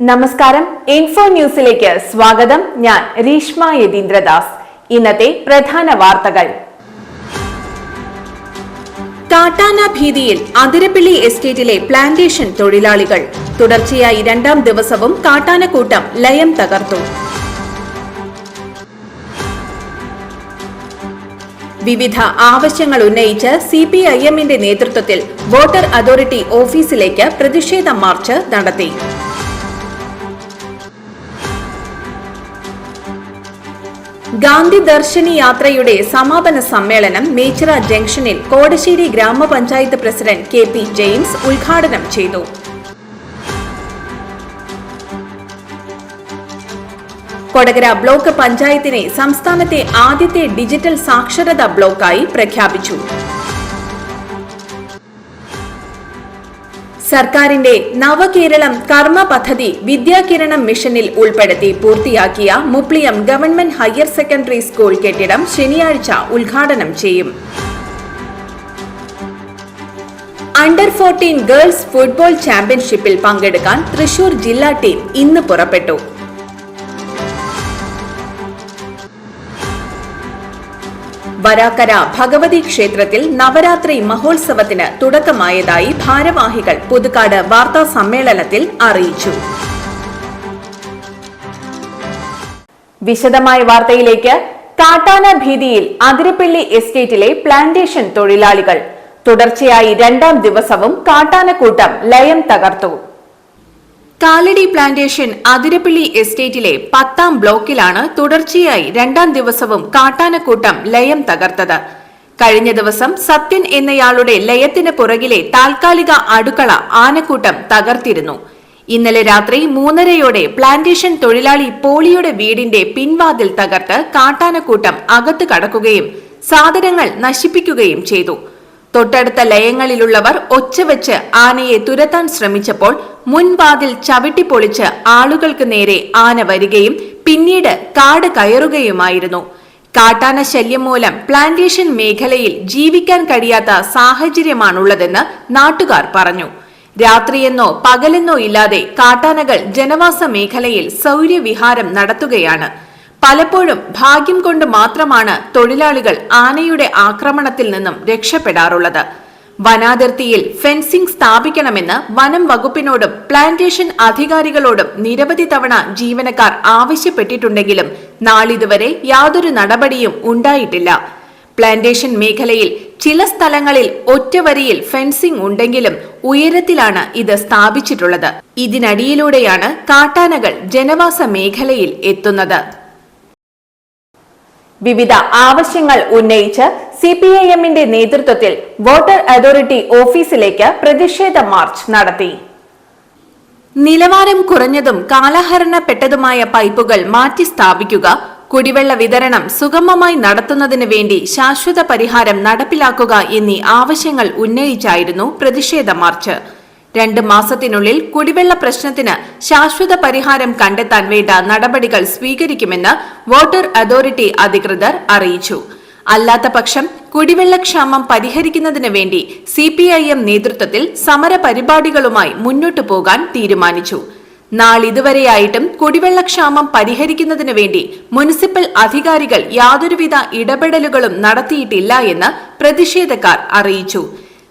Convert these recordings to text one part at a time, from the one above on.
നമസ്കാരം. ഇൻഫോ ന്യൂസിലേക്ക് സ്വാഗതം. ഞാൻ രീഷ്മ യതീന്ദ്രദാസ്. ഇന്നത്തെ പ്രധാന വാർത്തകൾ. കാട്ടാന ഭീതിയിൽ അതിരപ്പിള്ളി എസ്റ്റേറ്റിലെ പ്ലാന്റേഷൻ തൊഴിലാളികൾ. തുടർച്ചയായി രണ്ടാം ദിവസവും കാട്ടാനക്കൂട്ടം ലയം തകർത്തു. വിവിധ ആവശ്യങ്ങൾ ഉന്നയിച്ച് സി പി ഐ എമ്മിന്റെ നേതൃത്വത്തിൽ വോട്ടർ അതോറിറ്റി ഓഫീസിലേക്ക് പ്രതിഷേധ മാർച്ച് നടത്തി. ഗാന്ധി ദർശനി യാത്രയുടെ സമാപന സമ്മേളനം മേച്ചിറ ജംഗ്ഷനിൽ കോടശ്ശേരി ഗ്രാമപഞ്ചായത്ത് പ്രസിഡന്റ് കെ പി ജെയിംസ് ഉദ്ഘാടനം ചെയ്തു. കൊടകര ബ്ലോക്ക് പഞ്ചായത്തിനെ സംസ്ഥാനത്തെ ആദ്യത്തെ ഡിജിറ്റൽ സാക്ഷരതാ ബ്ലോക്കായി പ്രഖ്യാപിച്ചു. സർക്കാരിന്റെ നവകേരളം കർമ്മ പദ്ധതി വിദ്യാകിരണം മിഷനിൽ ഉൾപ്പെടുത്തി പൂർത്തിയാക്കിയ Mupliyam government higher secondary school കെട്ടിടം ശനിയാഴ്ച ഉദ്ഘാടനം ചെയ്യും. അണ്ടർ ഫോർട്ടീൻ ഗേൾസ് ഫുട്ബോൾ ചാമ്പ്യൻഷിപ്പിൽ പങ്കെടുക്കാൻ തൃശൂർ ജില്ലാ ടീം ഇന്ന് പുറപ്പെട്ടു. വരാക്കര ഭഗവതി ക്ഷേത്രത്തിൽ നവരാത്രി മഹോത്സവത്തിന് തുടക്കമായതായി ഭാരവാഹികൾ പുതുക്കാട് വാർത്താ സമ്മേളനത്തിൽ അറിയിച്ചു. വിശദമായ വാർത്തയിലേക്ക്. കാട്ടാന ഭീതിയിൽ അതിരപ്പള്ളി എസ്റ്റേറ്റിലെ പ്ലാന്റേഷൻ തൊഴിലാളികൾ. തുടർച്ചയായി രണ്ടാം ദിവസവും കാട്ടാനക്കൂട്ടം ലയം തകർത്തു. കാലടി പ്ലാന്റേഷൻ അതിരപ്പിള്ളി എസ്റ്റേറ്റിലെ പത്താം ബ്ലോക്കിലാണ് തുടർച്ചയായി രണ്ടാം ദിവസവും കാട്ടാനക്കൂട്ടം ലയം തകർത്തത്. കഴിഞ്ഞ ദിവസം സത്യൻ എന്നയാളുടെ ലയത്തിന് പുറകിലെ താൽക്കാലിക അടുക്കള ആനക്കൂട്ടം തകർത്തിരുന്നു. ഇന്നലെ രാത്രി മൂന്നരയോടെ പ്ലാന്റേഷൻ തൊഴിലാളി പോളിയുടെ വീടിന്റെ പിൻവാതിൽ തകർത്ത് കാട്ടാനക്കൂട്ടം അകത്തു കടക്കുകയും സാധനങ്ങൾ നശിപ്പിക്കുകയും ചെയ്തു. തൊട്ടടുത്ത ലയങ്ങളിലുള്ളവർ ഒച്ചവെച്ച് ആനയെ തുരത്താൻ ശ്രമിച്ചപ്പോൾ മുൻവാതിൽ ചവിട്ടിപ്പൊളിച്ച് ആളുകൾക്ക് നേരെ ആന വരികയും പിന്നീട് കാട് കയറുകയുമായിരുന്നു. കാട്ടാന ശല്യം മൂലം പ്ലാന്റേഷൻ മേഖലയിൽ ജീവിക്കാൻ കഴിയാത്ത സാഹചര്യമാണുള്ളതെന്ന് നാട്ടുകാർ പറഞ്ഞു. രാത്രിയെന്നോ പകലെന്നോ ഇല്ലാതെ കാട്ടാനകൾ ജനവാസ മേഖലയിൽ സൗര്യവിഹാരം നടത്തുകയാണ്. പലപ്പോഴും ഭാഗ്യം കൊണ്ട് മാത്രമാണ് തൊഴിലാളികൾ ആനയുടെ ആക്രമണത്തിൽ നിന്നും രക്ഷപ്പെടാറുള്ളത്. വനാതിർത്തിയിൽ ഫെൻസിംഗ് സ്ഥാപിക്കണമെന്ന് വനം വകുപ്പിനോടും പ്ലാന്റേഷൻ അധികാരികളോടും നിരവധി തവണ ജീവനക്കാർ ആവശ്യപ്പെട്ടിട്ടുണ്ടെങ്കിലും നാളിതുവരെ യാതൊരു നടപടിയും ഉണ്ടായിട്ടില്ല. പ്ലാന്റേഷൻ മേഖലയിൽ ചില സ്ഥലങ്ങളിൽ ഒറ്റവരിയിൽ ഫെൻസിംഗ് ഉണ്ടെങ്കിലും ഉയരത്തിലാണ് ഇത് സ്ഥാപിച്ചിട്ടുള്ളത്. ഇതിനടിയിലൂടെയാണ് കാട്ടാനകൾ ജനവാസ മേഖലയിൽ എത്തുന്നത്. വിവിധ ആവശ്യങ്ങൾ ഉന്നയിച്ച് സി പി ഐ എമ്മിന്റെ നേതൃത്വത്തിൽ വോട്ടർ അതോറിറ്റി ഓഫീസിലേക്ക് പ്രതിഷേധ മാർച്ച് നടത്തി. നിലവാരം കുറഞ്ഞതും കാലഹരണപ്പെട്ടതുമായ പൈപ്പുകൾ മാറ്റി സ്ഥാപിക്കുക കുടിവെള്ള വിതരണം സുഗമമായി നടത്തുന്നതിന് വേണ്ടി ശാശ്വത പരിഹാരം നടപ്പിലാക്കുക എന്നീ ആവശ്യങ്ങൾ ഉന്നയിച്ചായിരുന്നു പ്രതിഷേധ മാർച്ച്. രണ്ട് മാസത്തിനുള്ളിൽ കുടിവെള്ള പ്രശ്നത്തിന് ശാശ്വത പരിഹാരം കണ്ടെത്താൻ വേണ്ട നടപടികൾ സ്വീകരിക്കുമെന്ന് വാട്ടർ അതോറിറ്റി അധികൃതർ അറിയിച്ചു. അല്ലാത്തപക്ഷം കുടിവെള്ളക്ഷാമം പരിഹരിക്കുന്നതിന് വേണ്ടി സി പി ഐ എം നേതൃത്വത്തിൽ സമര പരിപാടികളുമായി മുന്നോട്ടു പോകാൻ തീരുമാനിച്ചു. നാളിതുവരെയായിട്ടും കുടിവെള്ളക്ഷാമം പരിഹരിക്കുന്നതിന് വേണ്ടി മുനിസിപ്പൽ അധികാരികൾ യാതൊരുവിധ ഇടപെടലുകളും നടത്തിയിട്ടില്ല എന്ന് പ്രതിഷേധക്കാർ അറിയിച്ചു.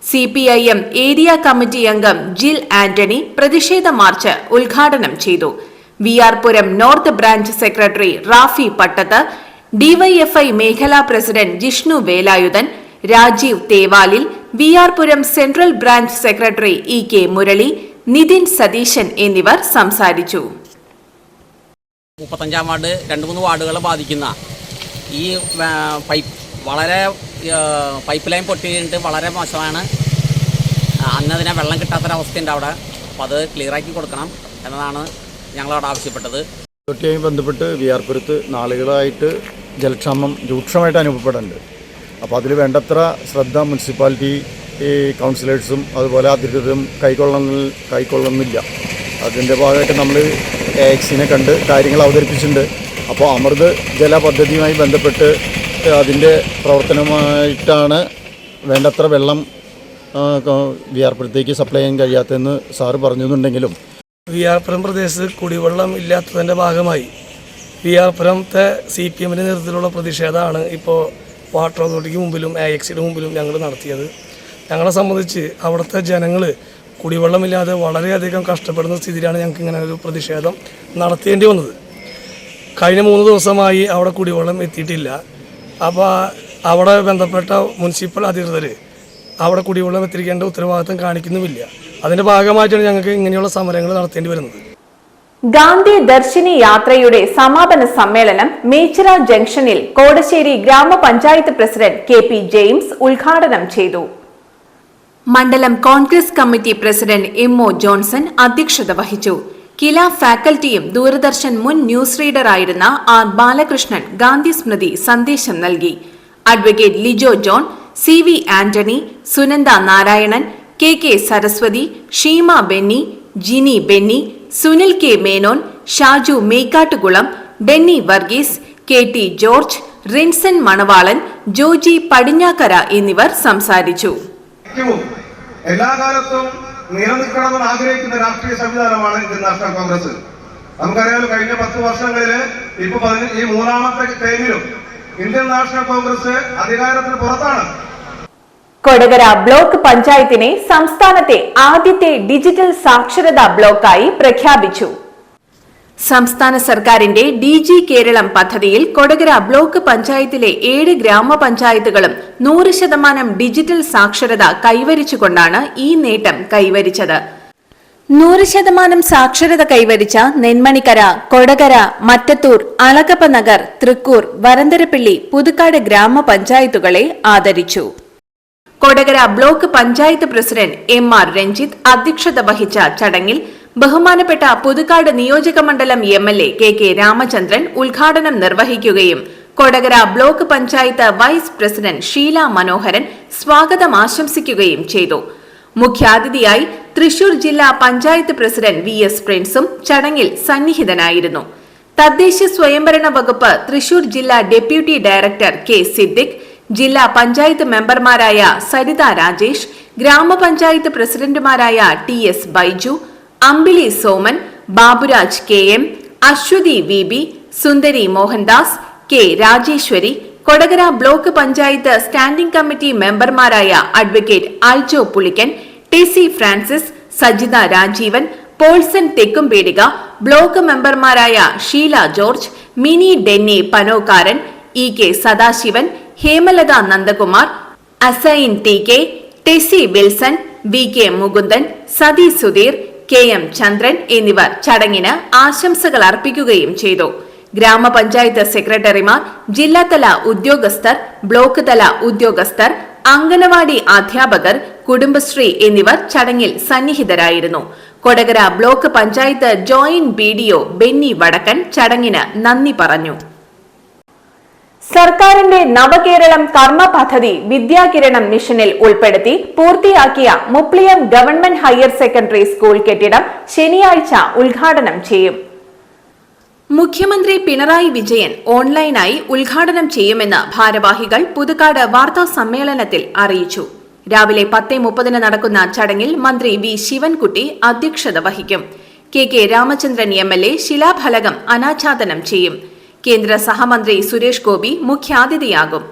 C P I M area committee അംഗം ജിൽ ആന്റണി പ്രതിഷേധ മാർച്ച് ഉദ്ഘാടനം ചെയ്തു. V R Puram north branch secretary Rafi Pattath DYFI മേഖലാ president Jishnu Velayudhan Rajeev Thevalil V R Puram central branch secretary E K Murali Nithin Satheesan എന്നിവർ സംസാരിച്ചു. മുപ്പത്തഞ്ചാം ward രണ്ട് മൂന്ന് വാർഡുകളെ ബാധിക്കുന്ന ഈ പൈപ്പ് വളരെ പൈപ്പ് ലൈൻ പൊട്ടിയിട്ട് വളരെ മോശമാണ്. അന്നതിനെ വെള്ളം കിട്ടാത്തൊരവസ്ഥയുണ്ട് അവിടെ. അപ്പോൾ അത് ക്ലിയറാക്കി കൊടുക്കണം എന്നതാണ് ഞങ്ങളവിടെ ആവശ്യപ്പെട്ടത്. തീർച്ചയായും ബന്ധപ്പെട്ട് വിയാർപുരത്ത് നാളുകളായിട്ട് ജലക്ഷാമം രൂക്ഷമായിട്ട് അനുഭവപ്പെടുന്നുണ്ട് അപ്പോൾ അതിൽ വേണ്ടത്ര ശ്രദ്ധ മുനിസിപ്പാലിറ്റി ഈ കൗൺസിലേഴ്സും അതുപോലെ അധികൃതരും കൈക്കൊള്ളുന്ന കൈക്കൊള്ളുന്നില്ല അതിന്റെ ഭാഗമായിട്ട് നമ്മൾ എക്സിനെ കണ്ട് കാര്യങ്ങൾ അവതരിപ്പിച്ചിട്ടുണ്ട്. അപ്പോൾ അമൃത് ജല പദ്ധതിയുമായി ബന്ധപ്പെട്ട് അതിന്റെ പ്രവർത്തനമായിട്ടാണ് വേണ്ടത്ര വെള്ളം വിയാർപുരത്തേക്ക് സപ്ലൈ ചെയ്യാൻ കഴിയാത്തതെന്ന് സാറ് പറഞ്ഞെന്നുണ്ടെങ്കിലും വിയാർപുരം പ്രദേശത്ത് കുടിവെള്ളം ഇല്ലാത്തതിന്റെ ഭാഗമായി വിയാർപുരത്തെ സി പി എമ്മിന്റെ നേതൃത്വത്തിലുള്ള പ്രതിഷേധമാണ് ഇപ്പോൾ വാട്ടർ അതോറിറ്റിക്ക് മുമ്പിലും എ എക്സിന് മുമ്പിലും ഞങ്ങൾ നടത്തിയത്. ഞങ്ങളെ സംബന്ധിച്ച് അവിടുത്തെ ജനങ്ങൾ കുടിവെള്ളമില്ലാതെ വളരെയധികം കഷ്ടപ്പെടുന്ന സ്ഥിതിയിലാണ് ഞങ്ങൾക്ക് ഇങ്ങനെ ഒരു പ്രതിഷേധം നടത്തേണ്ടി വന്നത്. കഴിഞ്ഞ മൂന്ന് ദിവസമായി അവിടെ കുടിവെള്ളം എത്തിയിട്ടില്ല. അപ്പോൾ അവിടെ ബന്ധപ്പെട്ട മുനിസിപ്പൽ അധികൃതർ അവിടെ കുടിവെള്ളം എത്തിക്കേണ്ട ഉത്തരവാദിത്തം കാണിക്കുന്നുമില്ല. അതിന്റെ ഭാഗമായിട്ടാണ് ഞങ്ങൾക്ക് ഇങ്ങനെയുള്ള സമരങ്ങൾ നടത്തേണ്ടി വരുന്നത്. ഗാന്ധി ദർശിനി യാത്രയുടെ സമാപന സമ്മേളനം മേച്ചിറ ജംഗ്ഷനിൽ കോടശ്ശേരി ഗ്രാമപഞ്ചായത്ത് പ്രസിഡന്റ് കെ പി ജെയിംസ് ഉദ്ഘാടനം ചെയ്തു. മണ്ഡലം Congress committee president M O Johnson അധ്യക്ഷത വഹിച്ചു. കില ഫാക്കൽറ്റിയും ദൂരദർശൻ മുൻ ന്യൂസ് റീഡറായിരുന്ന ആർ ബാലകൃഷ്ണൻ ഗാന്ധി സ്മൃതി സന്ദേശം നൽകി. Advocate Lijo John C V Antony Sunanda Narayanan K K Saraswathi Sheema Benny Jini Benny Sunil K Menon Shaju Mekkattukulam Benny Varghese K T George Rinson Manavalan Joji Padinjakkara എന്നിവർ സംസാരിച്ചു. എല്ലാ കാലത്തും നിലനിൽക്കണമെന്ന് ആഗ്രഹിക്കുന്ന രാഷ്ട്രീയ സംവിധാനമാണ് ഇന്ത്യൻ നാഷണൽ കോൺഗ്രസ്. നമുക്കറിയാമല്ലോ കഴിഞ്ഞ പത്ത് വർഷങ്ങളിൽ ഇപ്പൊ ഈ മൂന്നാമത്തെ ടൈമിലും ഇന്ത്യൻ നാഷണൽ കോൺഗ്രസ് അധികാരത്തിന് പുറത്താണ്. കൊടകര ബ്ലോക്ക് പഞ്ചായത്തിനെ സംസ്ഥാനത്തെ ആദ്യത്തെ ഡിജിറ്റൽ സാക്ഷരതാ ബ്ലോക്കായി പ്രഖ്യാപിച്ചു. സംസ്ഥാന സർക്കാരിന്റെ ഡി ജി കേരളം പദ്ധതിയിൽ കൊടകര ബ്ലോക്ക് പഞ്ചായത്തിലെ ഏഴ് ഗ്രാമപഞ്ചായത്തുകളും നൂറ് ശതമാനം ഡിജിറ്റൽ സാക്ഷരത കൈവരിച്ചുകൊണ്ടാണ് ഈ നേട്ടം കൈവരിച്ചത്. നൂറ് ശതമാനം സാക്ഷരത കൈവരിച്ച നെന്മണിക്കര കൊടകര മറ്റത്തൂർ അളകപ്പ നഗർ തൃക്കൂർ വരന്തരപ്പിള്ളി പുതുക്കാട് ഗ്രാമപഞ്ചായത്തുകളെ ആദരിച്ചു. Kodakara block panchayat president M R Ranjith അധ്യക്ഷത വഹിച്ച ചടങ്ങിൽ ബഹുമാനപ്പെട്ട പുതുക്കാട് നിയോജക മണ്ഡലം M L A K K Ramachandran ഉദ്ഘാടനം നിർവഹിക്കുകയും Kodakara block panchayat vice president Sheela Manoharan സ്വാഗതം ആശംസിക്കുകയും ചെയ്തു. മുഖ്യാതിഥിയായി തൃശൂർ ജില്ലാ പഞ്ചായത്ത് പ്രസിഡന്റ് വി എസ് പ്രിൻസും ചടങ്ങിൽ സന്നിഹിതനായിരുന്നു. തദ്ദേശ സ്വയംഭരണ വകുപ്പ് തൃശൂർ ജില്ലാ ഡെപ്യൂട്ടി ഡയറക്ടർ കെ സിദ്ദിഖ് ജില്ലാ പഞ്ചായത്ത് മെമ്പർമാരായ സരിത രാജേഷ് ഗ്രാമപഞ്ചായത്ത് പ്രസിഡന്റുമാരായ T S Baiju Ambili Soman Baburaj K M Aswathy V B Sundari Mohandas K Rajeswari Kodakara block panchayat standing committee മെമ്പർമാരായ advocate Aljo Pulikkan Tessy Francis Sajitha Rajeevan Paulson Thekkumpedika block മെമ്പർമാരായ Sheela George Mini Denny Panokaran E K Sadasivan Hemalatha Nandakumar Asain T K Tessy Wilson V K Mukundan Sathi Sudheer K M Chandran എന്നിവർ ചടങ്ങിന് ആശംസകൾ അർപ്പിക്കുകയും ചെയ്തു. ഗ്രാമപഞ്ചായത്ത് സെക്രട്ടറിമാർ ജില്ലാതല ഉദ്യോഗസ്ഥർ ബ്ലോക്ക് തല ഉദ്യോഗസ്ഥർ അംഗനവാടി അധ്യാപകർ കുടുംബശ്രീ എന്നിവർ ചടങ്ങിൽ സന്നിഹിതരായിരുന്നു. Kodakara block panchayat joint B Benny Vadakkan ചടങ്ങിന് നന്ദി പറഞ്ഞു. സർക്കാരിന്റെ നവകേരളം കർമ്മ പദ്ധതി വിദ്യാകിരണം മിഷനിൽ ഉൾപ്പെടുത്തി പൂർത്തിയാക്കിയ Mupliyam government higher secondary school കെട്ടിടം ശനിയാഴ്ച ഉദ്ഘാടനം ചെയ്യും. മുഖ്യമന്ത്രി പിണറായി വിജയൻ ഓൺലൈനായി ഉദ്ഘാടനം ചെയ്യുമെന്ന് ഭാരവാഹികൾ പുതുക്കാട് വാർത്താ സമ്മേളനത്തിൽ അറിയിച്ചു. രാവിലെ പത്തേ മുപ്പതിന് നടക്കുന്ന ചടങ്ങിൽ മന്ത്രി വി ശിവൻകുട്ടി അധ്യക്ഷത വഹിക്കും. K K Ramachandran M L A ശിലാഫലകം അനാച്ഛാദനം ചെയ്യും. കേന്ദ്ര സഹമന്ത്രി സുരേഷ് ഗോപി മുഖ്യാതിഥിയാകും.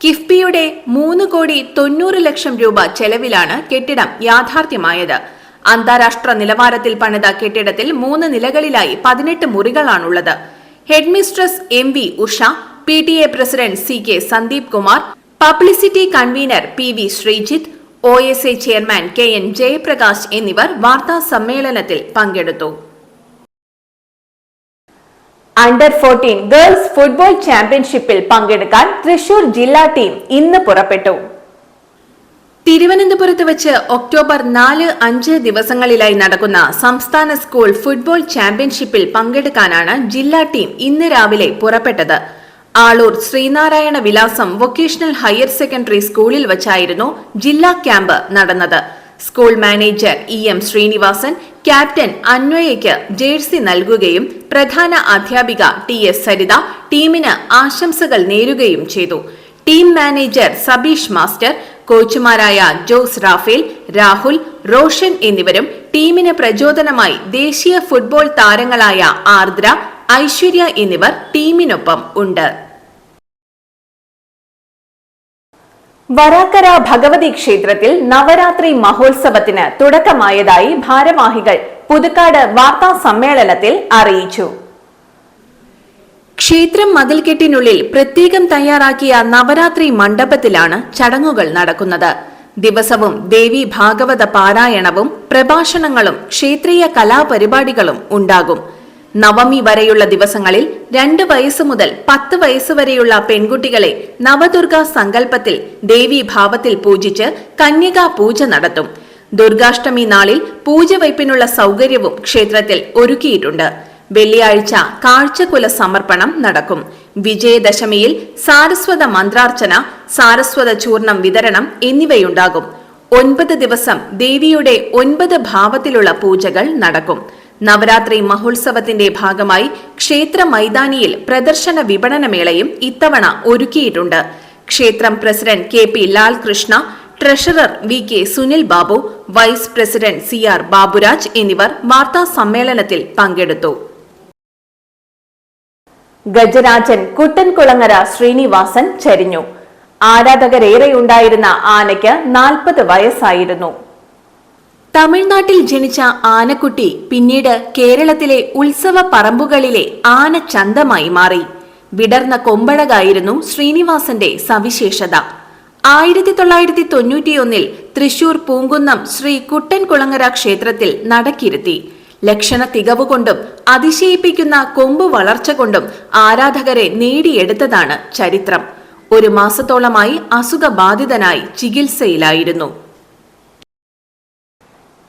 കിഫ്ബിയുടെ മൂന്ന് കോടി തൊണ്ണൂറ് ലക്ഷം രൂപ ചെലവിലാണ് കെട്ടിടം യാഥാർത്ഥ്യമായത്. അന്താരാഷ്ട്ര നിലവാരത്തിൽ പണിത കെട്ടിടത്തിൽ മൂന്ന് നിലകളിലായി പതിനെട്ട് മുറികളാണുള്ളത്. Headmistress M V Usha P T A president C K Sandeep Kumar publicity convener P V Sreejith O S A chairman K N Jayaprakash എന്നിവർ വാർത്താ സമ്മേളനത്തിൽ പങ്കെടുത്തു. അണ്ടർ ഫോർട്ടീൻ ഗേൾസ് ഫുട്ബോൾ ചാമ്പ്യൻഷിപ്പിൽ പങ്കെടുക്കാൻ തൃശൂർ ജില്ലാ ടീം ഇന്ന് പുറപ്പെട്ടു. തിരുവനന്തപുരത്ത് വെച്ച് ഒക്ടോബർ നാല് അഞ്ച് ദിവസങ്ങളിലായി നടക്കുന്ന സംസ്ഥാന സ്കൂൾ ഫുട്ബോൾ ചാമ്പ്യൻഷിപ്പിൽ പങ്കെടുക്കാനാണ് ജില്ലാ ടീം ഇന്ന് രാവിലെ പുറപ്പെട്ടത്. ആളൂർ ശ്രീനാരായണ വിലാസം വൊക്കേഷണൽ ഹയർ സെക്കൻഡറി സ്കൂളിൽ വച്ചായിരുന്നു ജില്ലാ ക്യാമ്പ് നടന്നത്. School manager E M Srinivasan captain അന്വയയ്ക്ക് jersey നൽകുകയും പ്രധാന അധ്യാപിക ടി എസ് സരിത ടീമിന് ആശംസകൾ നേരുകയും ചെയ്തു. ടീം മാനേജർ സബീഷ് മാസ്റ്റർ കോച്ചുമാരായ ജോസ് റാഫേൽ രാഹുൽ റോഷൻ എന്നിവരും ടീമിന് പ്രചോദനമായി ദേശീയ ഫുട്ബോൾ താരങ്ങളായ ആർദ്ര ഐശ്വര്യ എന്നിവർ ടീമിനൊപ്പം ഉണ്ട്. വരാക്കര ഭഗവതി ക്ഷേത്രത്തിൽ നവരാത്രി മഹോത്സവത്തിന് തുടക്കമായതായി ഭാരവാഹികൾ പുതുക്കാട് വാർത്താ സമ്മേളനത്തിൽ അറിയിച്ചു. ക്ഷേത്രം മതിൽക്കെട്ടിനുള്ളിൽ പ്രത്യേകം തയ്യാറാക്കിയ നവരാത്രി മണ്ഡപത്തിലാണ് ചടങ്ങുകൾ നടക്കുന്നത്. ദിവസവും ദേവി ഭാഗവത പാരായണവും പ്രഭാഷണങ്ങളും ക്ഷേത്രീയ കലാപരിപാടികളും ഉണ്ടാകും. നവമി വരെയുള്ള ദിവസങ്ങളിൽ രണ്ട് വയസ്സ് മുതൽ പത്ത് വയസ്സ് വരെയുള്ള പെൺകുട്ടികളെ നവദുർഗ സങ്കല്പത്തിൽ ദേവി ഭാവത്തിൽ പൂജിച്ച് കന്യകാ പൂജ നടത്തും. ദുർഗാഷ്ടമി നാളിൽ പൂജ വയ്പ്പിനുള്ള സൗകര്യവും ക്ഷേത്രത്തിൽ ഒരുക്കിയിട്ടുണ്ട്. വെള്ളിയാഴ്ച കാഴ്ചക്കുല സമർപ്പണം നടക്കും. വിജയദശമിയിൽ സാരസ്വത മന്ത്രാർച്ചന സാരസ്വത ചൂർണം വിതരണം എന്നിവയുണ്ടാകും. ഒൻപത് ദിവസം ദേവിയുടെ ഒൻപത് ഭാവത്തിലുള്ള പൂജകൾ നടക്കും. നവരാത്രി മഹോത്സവത്തിന്റെ ഭാഗമായി ക്ഷേത്ര മൈതാനിയിൽ പ്രദർശന വിപണനമേളയും ഇത്തവണ ഒരുക്കിയിട്ടുണ്ട്. ക്ഷേത്രം president K P Lalkrishna treasurer V K Sunil Babu vice president C R Baburaj എന്നിവർ വാർത്താ സമ്മേളനത്തിൽ പങ്കെടുത്തു. ഗജരാജൻ കുട്ടൻകുളങ്ങര ശ്രീനിവാസൻ ചരിഞ്ഞു. ആരാധകരേറെയുണ്ടായിരുന്ന ആനയ്ക്ക് നാൽപ്പത് വയസ്സായിരുന്നു. തമിഴ്നാട്ടിൽ ജനിച്ച ആനക്കുട്ടി പിന്നീട് കേരളത്തിലെ ഉത്സവ പറമ്പുകളിലെ ആന ചന്തമായി മാറി. വിടർന്ന കൊമ്പഴകായിരുന്നു ശ്രീനിവാസന്റെ സവിശേഷത. ആയിരത്തി തൊള്ളായിരത്തി തൊണ്ണൂറ്റിയൊന്നിൽ തൃശൂർ പൂങ്കുന്നം ശ്രീ കുട്ടൻകുളങ്ങര ക്ഷേത്രത്തിൽ നടക്കിരുത്തി. ലക്ഷണ തികവുകൊണ്ടും അതിശയിപ്പിക്കുന്ന കൊമ്പ് വളർച്ച കൊണ്ടും ആരാധകരെ നേടിയെടുത്തതാണ് ചരിത്രം. ഒരു മാസത്തോളമായി അസുഖബാധിതനായി ചികിത്സയിലായിരുന്നു.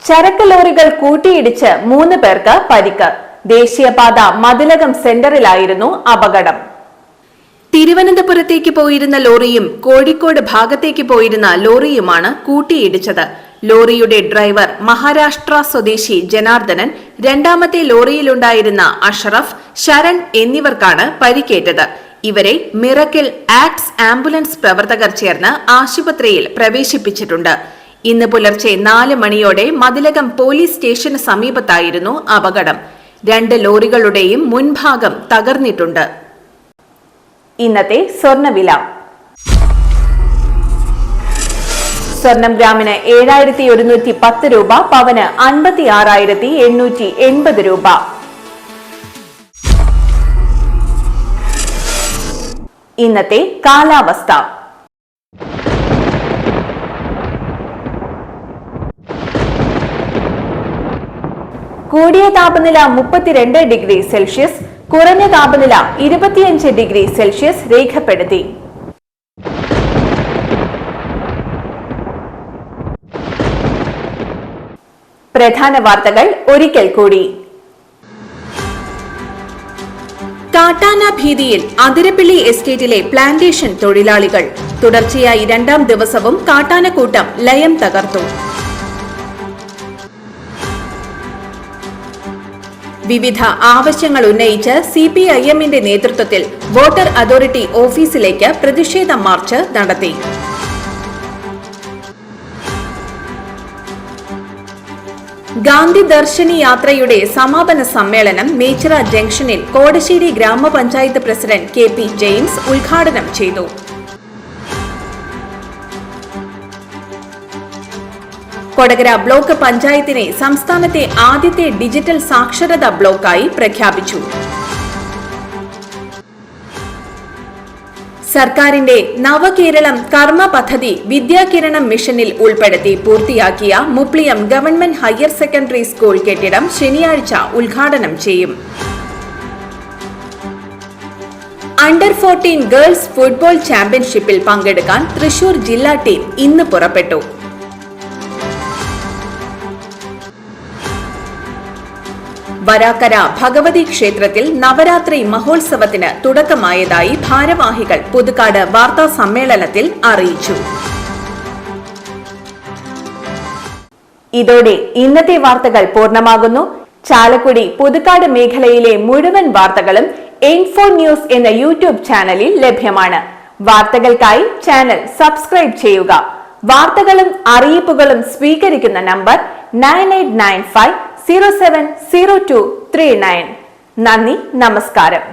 ചരക്ക് ലോറികൾ കൂട്ടിയിടിച്ച് മൂന്ന് പേർക്ക് പരിക്ക്. ദേശീയപാത മതിലകം സെന്ററിലായിരുന്നു അപകടം. തിരുവനന്തപുരത്തേക്ക് പോയിരുന്ന ലോറിയും കോഴിക്കോട് ഭാഗത്തേക്ക് പോയിരുന്ന ലോറിയുമാണ് കൂട്ടിയിടിച്ചത്. ലോറിയുടെ ഡ്രൈവർ മഹാരാഷ്ട്ര സ്വദേശി ജനാർദ്ദനൻ രണ്ടാമത്തെ ലോറിയിലുണ്ടായിരുന്ന അഷറഫ് ശരൺ എന്നിവർക്കാണ് പരിക്കേറ്റത്. ഇവരെ മിറക്കിൽ ആക്ട്സ് ആംബുലൻസ് പ്രവർത്തകർ ചേർന്ന് ആശുപത്രിയിൽ പ്രവേശിപ്പിച്ചിട്ടുണ്ട്. ഇന്ന് പുലർച്ചെ നാല് മണിയോടെ മതിലകം പോലീസ് സ്റ്റേഷന് സമീപത്തായിരുന്നു അപകടം. രണ്ട് ലോറികളുടെയും മുൻഭാഗം തകർന്നിട്ടുണ്ട്. ഇന്നത്തെ സ്വർണവില സ്വർണം ഗ്രാമിന് ഏഴായിരത്തി ഒരുന്നൂറ്റി പത്ത് രൂപ പവന് അൻപത്തി ആറായിരത്തി എണ്ണൂറ്റി എൺപത് രൂപ. ഇന്നത്തെ കാലാവസ്ഥ. കൂടിയ താപനില മുപ്പത്തിരണ്ട് ഡിഗ്രി സെൽഷ്യസ് കുറഞ്ഞ താപനില ഇരുപത്തിയഞ്ച് ഡിഗ്രി സെൽഷ്യസ് രേഖപ്പെടുത്തി. പ്രധാന വാർത്തകൾ ഒരിക്കൽ കൂടി. കാട്ടാന ഭീതിയിൽ അതിരപ്പിള്ളി എസ്റ്റേറ്റിലെ പ്ലാന്റേഷൻ തൊഴിലാളികൾ. തുടർച്ചയായി രണ്ടാം ദിവസവും കാട്ടാനക്കൂട്ടം ലയം തകർത്തു. വിവിധ ആവശ്യങ്ങൾ ഉന്നയിച്ച് സി പി ഐ എമ്മിന്റെ നേതൃത്വത്തിൽ വോട്ടർ അതോറിറ്റി ഓഫീസിലേക്ക് പ്രതിഷേധ മാർച്ച് നടത്തി. ഗാന്ധി ദർശനി യാത്രയുടെ സമാപന സമ്മേളനം മേച്ചിറ ജംഗ്ഷനിൽ കോടശ്ശേരി ഗ്രാമപഞ്ചായത്ത് പ്രസിഡന്റ് കെ പി ജെയിംസ് ഉദ്ഘാടനം ചെയ്തു. കൊടകര ബ്ലോക്ക് പഞ്ചായത്തിനെ സംസ്ഥാനത്തെ ആദ്യത്തെ ഡിജിറ്റൽ സാക്ഷരതാ ബ്ലോക്കായി പ്രഖ്യാപിച്ചു. സർക്കാരിന്റെ നവകേരളം കർമ്മ പദ്ധതി വിദ്യാകിരണം മിഷനിൽ ഉൾപ്പെടുത്തി പൂർത്തിയാക്കിയ Mupliyam government higher secondary school കെട്ടിടം ശനിയാഴ്ച ഉദ്ഘാടനം ചെയ്യും. അണ്ടർ ഫോർട്ടീൻ ഗേൾസ് ഫുട്ബോൾ ചാമ്പ്യൻഷിപ്പിൽ പങ്കെടുക്കാൻ തൃശൂർ ജില്ലാ ടീം ഇന്ന് പുറപ്പെട്ടു. വരാക്കര ഭഗവതി ക്ഷേത്രത്തിൽ നവരാത്രി മഹോത്സവത്തിന് തുടക്കമായതായി ഭാരവാഹികൾ പുതുക്കാട് വാർത്താ സമ്മേളനത്തിൽ അറിയിച്ചു. ഇതോടെ ഇന്നത്തെ വാർത്തകൾ പൂർണമാകുന്നു. ചാലക്കുടി പുതുക്കാട് മേഖലയിലെ മുഴുവൻ വാർത്തകളും എൻഫോ ന്യൂസ് എന്ന യൂട്യൂബ് ചാനലിൽ ലഭ്യമാണ്. വാർത്തകൾക്കായി ചാനൽ സബ്സ്ക്രൈബ് ചെയ്യുക. വാർത്തകളും അറിയിപ്പുകളും സ്വീകരിക്കുന്ന number nine eight nine five zero seven zero two three nine. നന്ദി നമസ്കാരം.